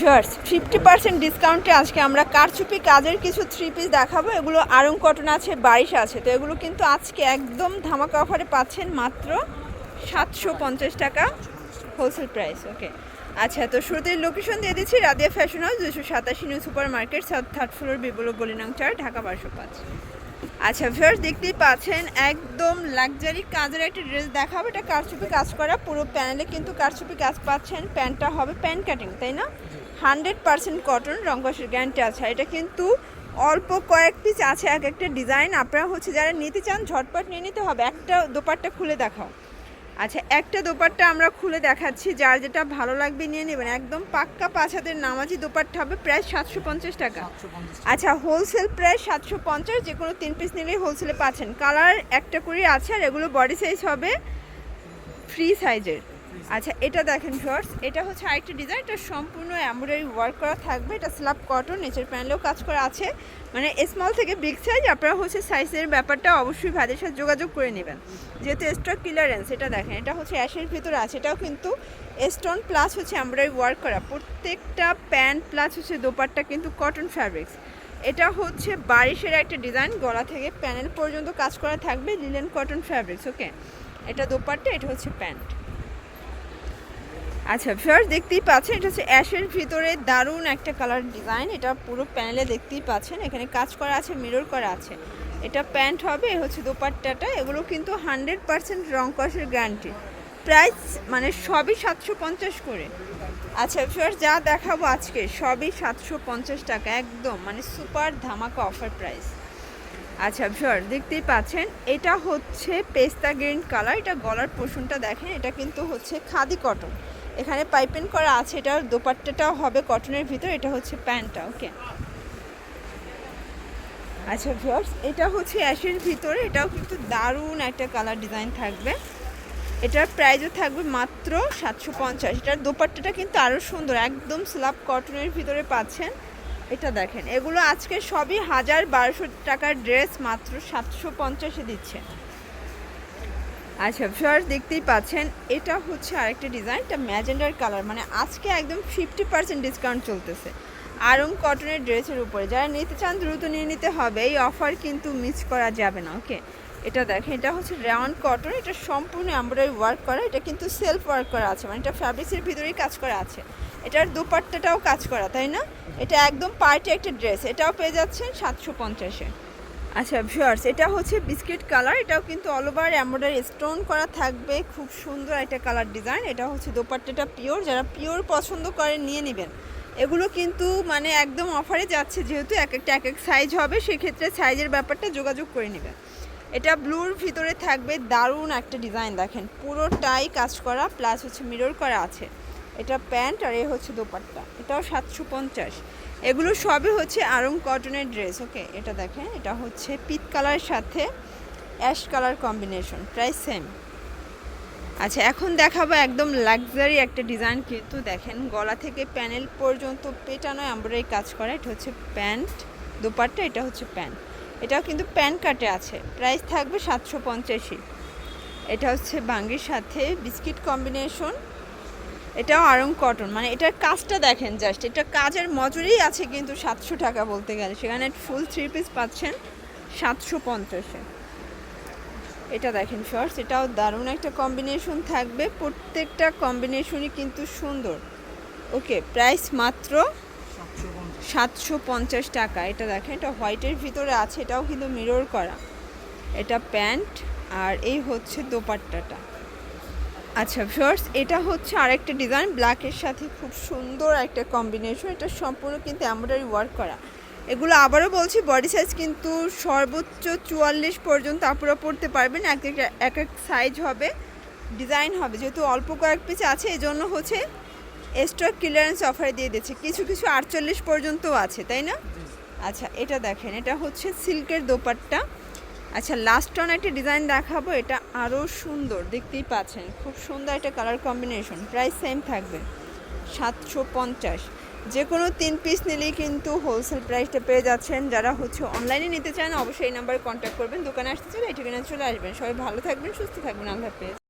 Viewers fifty percent ডিসকাউন্টে আজকে আমরা কারচুপি কাজের কিছু থ্রি পিস দেখাবো। এগুলো আরং কটন আছে, বারিশ আছে। তো এগুলো কিন্তু আজকে একদম ধামাকা অফারে পাচ্ছেন মাত্র সাতশো পঞ্চাশ টাকা হোলসেল প্রাইস ওকে আচ্ছা তো শুরুতে লোকেশন দিয়ে দিচ্ছি, রাদিয়া ফ্যাশন হাউস দুশো সাতাশি new super market third floor বিবলো গলিনাং চার ঢাকা বারোশো পাঁচ। আচ্ছা ভিউয়ার্স দেখতেই পাচ্ছেন, একদম লাক্সারি কাজের একটা ড্রেস দেখাবো। এটা কারচুপি কাজ করা, পুরো প্যানেলে কিন্তু কারচুপি কাজ পাচ্ছেন। প্যান্টটা হবে প্যান্ট কাটিং তাই না? হান্ড্রেড পার্সেন্ট কটন রঙ্গসের গ্যারান্টি আছে। এটা কিন্তু অল্প কয়েক পিস আছে, এক একটা ডিজাইন আপনারা হচ্ছে যারা নিতে চান, ঝটপট নিয়ে নিতে হবে। একটা দোপারটা খুলে দেখাও। আচ্ছা একটা দোপাট্টা আমরা খুলে দেখাচ্ছি যার যেটা ভালো লাগবে নিয়ে নেবেন। একদম পাক্কা পাঁচ হাতের নামাজি দোপাট্টা হবে প্রায় সাতশো পঞ্চাশ টাকা। আচ্ছা হোলসেল প্রায় সাতশো পঞ্চাশ যে কোনো তিন পিস নিলেই হোলসেলে পাচ্ছেন। কালার একটা করে আছে আর এগুলো বডি সাইজ হবে ফ্রি সাইজের আচ্ছা এটা দেখেন শর্টস এটা হচ্ছে আরেকটা ডিজাইন এটা সম্পূর্ণ এমব্রয়ডারি ওয়ার্ক করা থাকবে। এটা স্ল্যাব কটন নিচের প্যানেলেও কাজ করা আছে। মানে স্মল থেকে বিগ সাইজ আপনারা হচ্ছে সাইজের ব্যাপারটা অবশ্যই ভাইদের সাথে যোগাযোগ করে নেবেন। যেহেতু স্টক ক্লিয়ারেন্স এটা দেখেন, এটা হচ্ছে অ্যাশের ভিতরে আছে। এটাও কিন্তু স্টোন প্লাস হচ্ছে এমব্রয়ডারি ওয়ার্ক করা। প্রত্যেকটা প্যান্ট প্লাস হচ্ছে দোপাট্টা কিন্তু কটন ফ্যাব্রিক্স এটা হচ্ছে বারিশের একটা ডিজাইন গলা থেকে প্যানেল পর্যন্ত কাজ করা থাকবে। লিলেন কটন ফ্যাব্রিক্স ওকে এটা দোপাট্টা, এটা হচ্ছে প্যান্ট আচ্ছা ফার্স্ট দেখতেই পাচ্ছেন, এটা হচ্ছে অ্যাশের ভিতরে দারুণ একটা কালার ডিজাইন এটা পুরো প্যানেলে দেখতেই পাচ্ছেন, এখানে কাজ করা আছে মিরর করা আছে। এটা প্যান্ট হবে হচ্ছে দোপাট্টাটা, এগুলো কিন্তু হান্ড্রেড পার্সেন্ট রং কষের গ্যারান্টি প্রাইস মানে সবই সাতশো পঞ্চাশ করে। আচ্ছা ফার্স্ট যা দেখাবো আজকে, সবই সাতশো পঞ্চাশ টাকা, একদম মানে সুপার ধামাকা অফার প্রাইস আচ্ছা ভিউয়ার দেখতেই পাচ্ছেন, এটা হচ্ছে পেস্তা গ্রিন কালার এটা গলার পোষণটা দেখেন, এটা কিন্তু হচ্ছে খাদি কটন এখানে পাইপিং করা আছে, এটার দোপাট্টাটাও হবে কটনের ভিতর, এটা হচ্ছে প্যান্টটা, ওকে। আচ্ছা ভিউয়ার্স, এটা হচ্ছে অ্যাশের ভিতরে, এটাও কিন্তু দারুণ একটা কালার ডিজাইন থাকবে। এটার প্রাইসও থাকবে মাত্র সাতশো পঞ্চাশ। এটার দোপাট্টাটা কিন্তু আরও সুন্দর, একদম স্ল্যাব কটনের ভিতরে পাচ্ছেন। এটা দেখেন, এগুলো আজকে সবই হাজার বারোশো টাকার ড্রেস, মাত্র সাতশো পঞ্চাশে দিচ্ছে। আচ্ছা ফিওর দেখতেই পাচ্ছেন, এটা হচ্ছে আরেকটা ডিজাইন এটা ম্যাজেন্ডার কালার মানে আজকে একদম ফিফটি পার্সেন্ট ডিসকাউন্ট চলতেছে। আরং কটনের ড্রেসের উপরে, যারা নিতে চান দ্রুত নিয়ে নিতে হবে, এই অফার কিন্তু মিস করা যাবে না ওকে এটা দেখেন, এটা হচ্ছে রাউন্ড কটন এটা সম্পূর্ণ এমব্রয়ডারি ওয়ার্ক করা, এটা কিন্তু সেলফ ওয়ার্ক করা আছে মানে এটা ফ্যাব্রিক্সের ভিতরেই কাজ করা আছে। এটার দুপাট্টাটাও কাজ করা, তাই না? এটা একদম পার্টি একটা ড্রেস এটাও পেয়ে যাচ্ছেন সাতশো পঞ্চাশে। আচ্ছা ভিউয়ার্স এটা হচ্ছে বিস্কিট কালার, এটাও কিন্তু অল ওভার এমব্রয়ডারি স্টোন করা থাকবে। খুব সুন্দর একটা কালার ডিজাইন এটা হচ্ছে দোপাট্টাটা পিওর যারা পিওর পছন্দ করে নিয়ে নেবেন। এগুলো কিন্তু মানে একদম অফারে যাচ্ছে, যেহেতু এক একটা, এক এক সাইজ হবে, সেক্ষেত্রে সাইজের ব্যাপারটা যোগাযোগ করে নেবেন। এটা ব্লুর ভিতরে থাকবে দারুণ একটা ডিজাইন দেখেন, পুরোটাই কাজ করা প্লাস হচ্ছে মিরর করা আছে। এটা প্যান্ট আর এ হচ্ছে দোপাট্টা। এটাও সাতশো পঞ্চাশ। এগুলো সবই হচ্ছে আরং কটনের ড্রেস, ওকে? এটা দেখেন, এটা হচ্ছে পিত কালারের সাথে অ্যাশ কালার কম্বিনেশন, প্রায় সেম। আচ্ছা এখন দেখাবো একদম লাক্সারি একটা ডিজাইন, কিন্তু দেখেন, গলা থেকে প্যানেল পর্যন্ত পেটানো এমব্রয়ডারি কাজ করা। এটা হচ্ছে প্যান্ট, দোপাট্টা, এটা হচ্ছে প্যান্ট। এটাও কিন্তু প্যান্ট কাটে আছে, প্রাইস থাকবে সাতশো পঞ্চাশি এটা হচ্ছে বাঙ্গির সাথে বিস্কিট কম্বিনেশন এটাও আরং কটন। মানে এটার কাজটা দেখেন জাস্ট এটা কাজের মজুরি আছে কিন্তু সাতশো টাকা বলতে গেলে। সেখানে ফুল থ্রি পিস পাচ্ছেন সাতশো পঞ্চাশে। এটা দেখেন শর্টস এটাও দারুণ একটা কম্বিনেশন থাকবে। প্রত্যেকটা কম্বিনেশনই কিন্তু সুন্দর। ওকে প্রাইস মাত্র সাতশো পঞ্চাশ টাকা। এটা দেখেন, এটা হোয়াইটের ভিতরে আছে, এটাও কিন্তু মিরর করা। এটা প্যান্ট, আর এই হচ্ছে দোপাট্টাটা। আচ্ছা শর্টস এটা হচ্ছে আরেকটা ডিজাইন ব্ল্যাকের সাথে খুব সুন্দর একটা কম্বিনেশন এটা সম্পূর্ণ কিন্তু এমব্রয়ডারি ওয়ার্ক করা। এগুলো আবারও বলছি বডি সাইজ কিন্তু সর্বোচ্চ চুয়াল্লিশ পর্যন্ত আপনারা পড়তে পারবেন এক এক এক এক সাইজ হবে ডিজাইন হবে। যেহেতু অল্প কয়েক পিস আছে এজন্য হচ্ছে স্টক ক্লিয়ারেন্স অফারে দিয়ে দিচ্ছে। কিছু কিছু আটচল্লিশ পর্যন্তও আছে তাই না? আচ্ছা এটা দেখেন এটা হচ্ছে সিল্কের দোপাট্টা। আচ্ছা লাস্ট অন একটা ডিজাইন দেখাবো, এটা আরও সুন্দর, দেখতেই পাচ্ছেন। খুব সুন্দর একটা কালার কম্বিনেশন প্রাইস সেম থাকবে, সাতশো পঞ্চাশ। যে কোনো তিন পিস নিলেই কিন্তু হোলসেল প্রাইসটা পেয়ে যাচ্ছেন। যারা হচ্ছে অনলাইনে নিতে চান, অবশ্যই এই নাম্বারে কন্ট্যাক্ট করবেন। দোকানে আসতে চাইলে এই ঠিকানা চলে আসবেন। সবাই ভালো থাকবেন, সুস্থ থাকবেন। আল্লাহ হাফেজ।